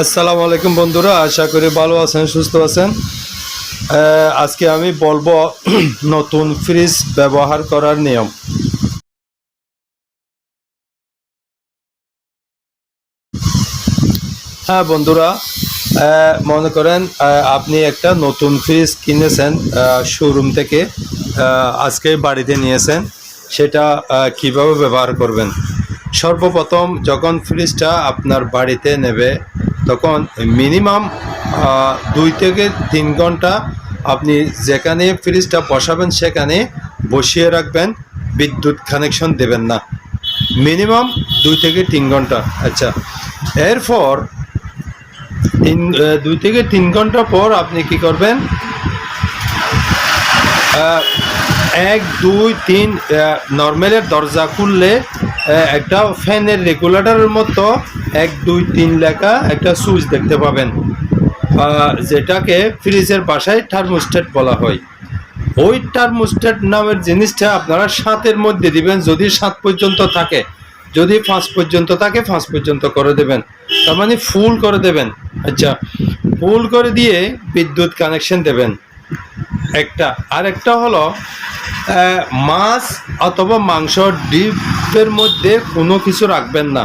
আসসালামু আলাইকুম বন্ধুরা, আশা করি ভালো আছেন, সুস্থ আছেন। আজকে আমি বলব নতুন ফ্রিজ ব্যবহার করার নিয়ম। হ্যাঁ বন্ধুরা মনে করেন আপনি একটা নতুন ফ্রিজ কিনেছেন শোরুম থেকে আজকে বাড়িতে নিয়েছেন, সেটা কীভাবে ব্যবহার করবেন? সর্বপ্রথম যখন ফ্রিজটা আপনার বাড়িতে নেবে তখন মিনিমাম দুই থেকে তিন ঘণ্টা আপনি যেখানে ফ্রিজটা বসাবেন সেখানে বসিয়ে রাখবেন, বিদ্যুৎ কানেকশন দেবেন না। মিনিমাম দুই থেকে তিন ঘণ্টা। আচ্ছা এরপর তিন দুই থেকে তিন ঘণ্টা পর আপনি কি করবেন? এক, দুই, তিন নর্মালের দরজা খুললে একটা ফ্যানের রেগুলেটরের মতো এক, দুই, তিন লেখা একটা সুইচ দেখতে পাবেন। যেটাকে ফ্রিজের বাসায় থার্মোস্ট্যাট বলা হয়। ওই টার্মোস্ট্যাট নামের জিনিসটা আপনারা সাতের মধ্যে দিবেন, যদি সাত পর্যন্ত থাকে। যদি পাঁচ পর্যন্ত থাকে, পাঁচ পর্যন্ত করে দেবেন। তার মানে ফুল করে দেবেন। আচ্ছা ফুল করে দিয়ে বিদ্যুৎ কানেকশন দেবেন। একটা। আর একটা হলো মাছ অথবা মাংস ডিপের মধ্যে কোনো কিছু রাখবেন না।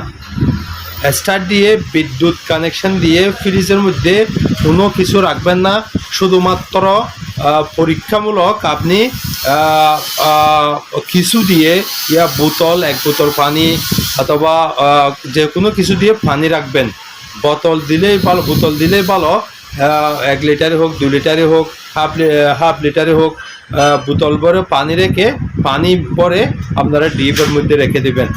স্টার দিয়ে, বিদ্যুৎ কানেকশন দিয়ে, ফ্রিজের মধ্যে কোনো কিছু রাখবেন না। শুধুমাত্র পরীক্ষামূলক আপনি কিছু দিয়ে, ইয়া বোতল, এক বোতল পানি অথবা যে কোনো কিছু দিয়ে পানি রাখবেন। বোতল দিলেই ভালো, বোতল দিলেই ভালো। এক লিটারে হোক, দু লিটারে হোক, হাফ হাফ লিটারে হোক বোতল ভরে পানি রেখে, পানি পরে আপনারা ডিপের মধ্যে রেখে দেবেন।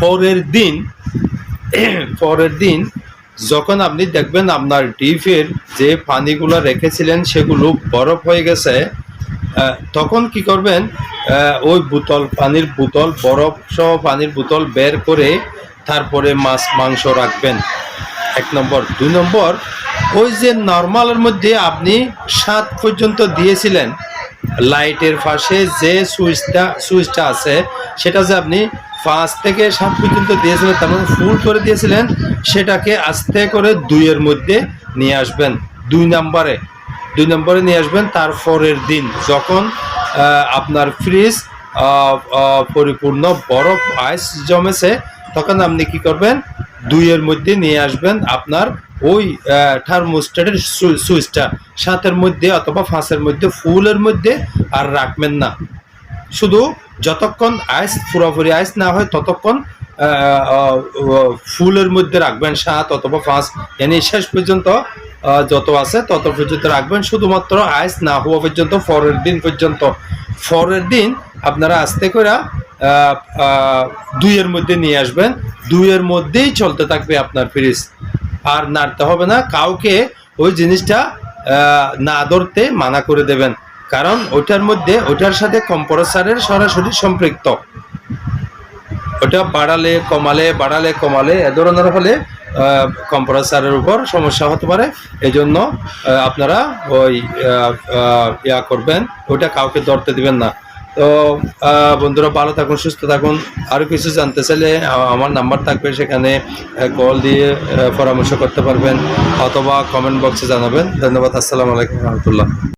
পরের দিন পরের দিন যখন আপনি দেখবেন আপনার ডিপের যে পানিগুলো রেখেছিলেন সেগুলো বরফ হয়ে গেছে তখন কি করবেন ওই বোতল, পানির বোতল, বরফ সহ পানির বোতল বের করে তারপরে মাছ, মাংস রাখবেন। এক নম্বর। দুই নম্বর ওই যে নর্মালের মধ্যে আপনি সাত পর্যন্ত দিয়েছিলেন, লাইটের পাশে যে সুইচটা সুইচটা আছে, সেটা যে আপনি পাঁচ থেকে সাত পর্যন্ত দিয়েছিলেন, তার মানে ফুল করে দিয়েছিলেন, সেটাকে আস্তে করে দুইয়ের মধ্যে নিয়ে আসবেন, দুই নম্বরে। দুই নম্বরে নিয়ে আসবেন তারপরের দিন যখন আপনার ফ্রিজ পরিপূর্ণ বরফ আইস জমেছে, তখন আপনি কি করবেন দুইয়ের মধ্যে নিয়ে আসবেন আপনার ওই থার্মোস্ট্যাটের সুইচটা। সাতের মধ্যে অথবা ফাঁসের মধ্যে, ফুলের মধ্যে আর রাখবেন না। শুধু যতক্ষণ আইস, পুরোপুরি আইস না হয়, ততক্ষণ ফুলের মধ্যে রাখবেন সাত অথবা পাঁচ। yani শেষ পর্যন্ত যত আছে তত পর্যন্ত রাখবেন। শুধুমাত্র আইস না হওয়া পর্যন্ত, পরের দিন পর্যন্ত। পরের দিন আপনারা আস্তে করে দুইয়ের মধ্যে নিয়ে আসবেন। দুইয়ের মধ্যেই চলতে থাকবে আপনার ফ্রিজ। আর নাড়তে হবে না, কাউকে ওই জিনিসটা না ধরতে মানা করে দেবেন। কারণ ওটার মধ্যে ওটার সাথে কম্প্রেসারের সরাসরি সম্পৃক্ত। ওটা বাড়ালে কমালে বাড়ালে কমালে, এ ধরনের হলে কম্প্রেসারের উপর সমস্যা হতে পারে। এই জন্য আপনারা ওই ইয়া করবেন ওটা কাউকে ধরতে দিবেন না। তো বন্ধুরা, ভালো থাকুন, সুস্থ থাকুন। আরও কিছু জানতে চাইলে আমার নাম্বার থাকবে সেখানে কল দিয়ে পরামর্শ করতে পারবেন, অথবা কমেন্ট বক্সে জানাবেন। ধন্যবাদ, আসসালামু আলাইকুম, রহমতুল্লাহ।